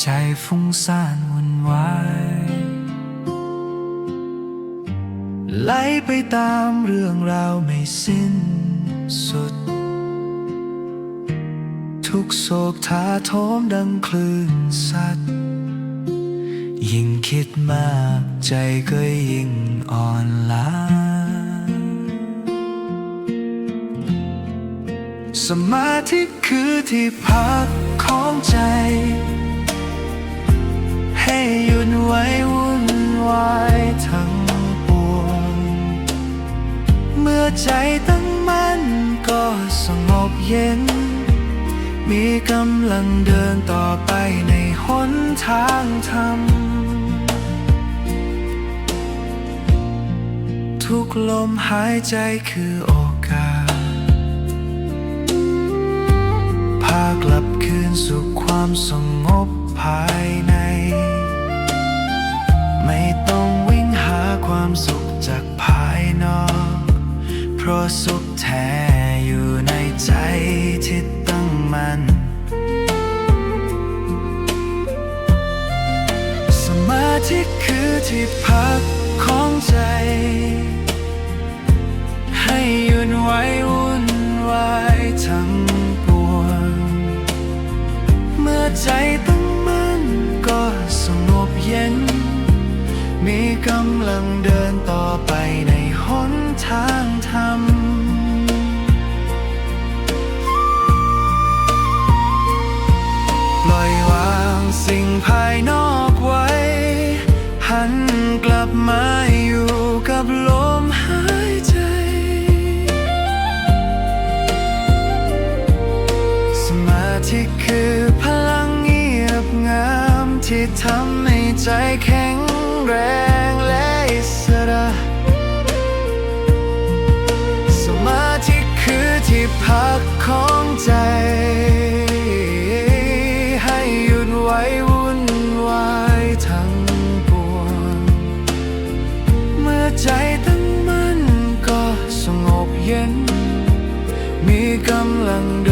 ใจฟุ้งซ่านวุ่นวายไหลไปตามเรื่องราวไม่สิ้นสุด ทุกโศกถาโถมดังคลื่นซัดยิ่งคิดมากใจก็ยิ่งอ่อนล้าสมาธิคือที่พักของ ใจตั้งมั่นก็สงบเย็น มีกำลังเดินต่อไปในหนทางธรรม ทุกลมหายใจคือโอกาส พากลับคืนสู่ความสงบภายใน ไม่ต้องวิ่งหาความสุขจากภายนอก เพราะสุขแท้อยู่ในใจที่ตั้งมั่นสมาธิคือที่พักของใจ ให้ยุดไว้วุ่นวายทั้งปวง เมื่อใจตั้งมั่นก็สงบเย็น มีกำลังเดินต่อไปในหน สิ่งภายนอกไว้ หันกลับมาอยู่กับลมหายใจ สมาธิคือพลังเงียบงามที่ทำให้ใจแข็งแรงและอิสระสมาธิคือที่พักของ ใจตั้งมั่นก็สงบเย็น มีกำลังเดิ